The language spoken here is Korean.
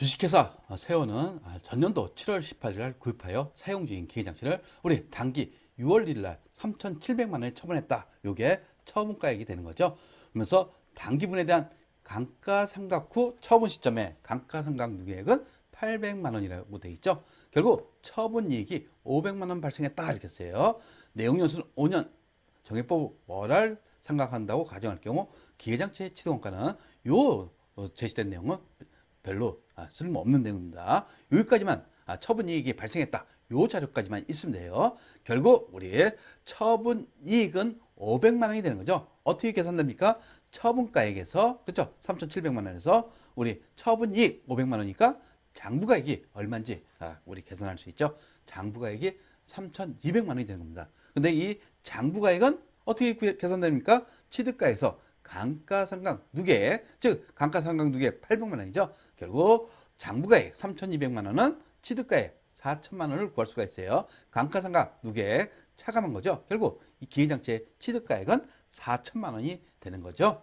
주식회사 세워는 전년도 7월 18일 날 구입하여 사용 중인 기계장치를 우리 단기 6월 1일 날 3,700만 원에 처분했다. 요게 처분가액이 되는 거죠. 그러면서 단기분에 대한 감가상각 후 처분 시점에 감가상각 누계액은 800만 원이라고 돼 있죠. 결국 처분 이익이 500만 원 발생했다 이렇게 써요. 내용 연수는 5년 정액법 월할 상각한다고 가정할 경우 기계장치의 치동원가는 요 어, 제시된 내용은 별로 아, 쓸모없는 내용입니다. 여기까지만 아, 처분 이익이 발생했다. 요 자료까지만 있으면 돼요. 결국 우리 처분 이익은 500만 원이 되는 거죠. 어떻게 계산됩니까? 처분가액에서 그렇죠? 3,700만 원에서 우리 처분 이익 500만 원이니까 장부가액이 얼마인지 아, 우리 계산할 수 있죠. 장부가액이 3,200만 원이 되는 겁니다. 근데 이 장부가액은 어떻게 구- 계산됩니까? 취득가에서 감가상각 누계, 즉 감가상각 누계 800만 원이죠. 결국 장부가액 3,200만 원은 취득가액 4천만 원을 구할 수가 있어요. 감가상각 누계 차감한 거죠. 결국 이 기계장치의 취득가액은 4천만 원이 되는 거죠.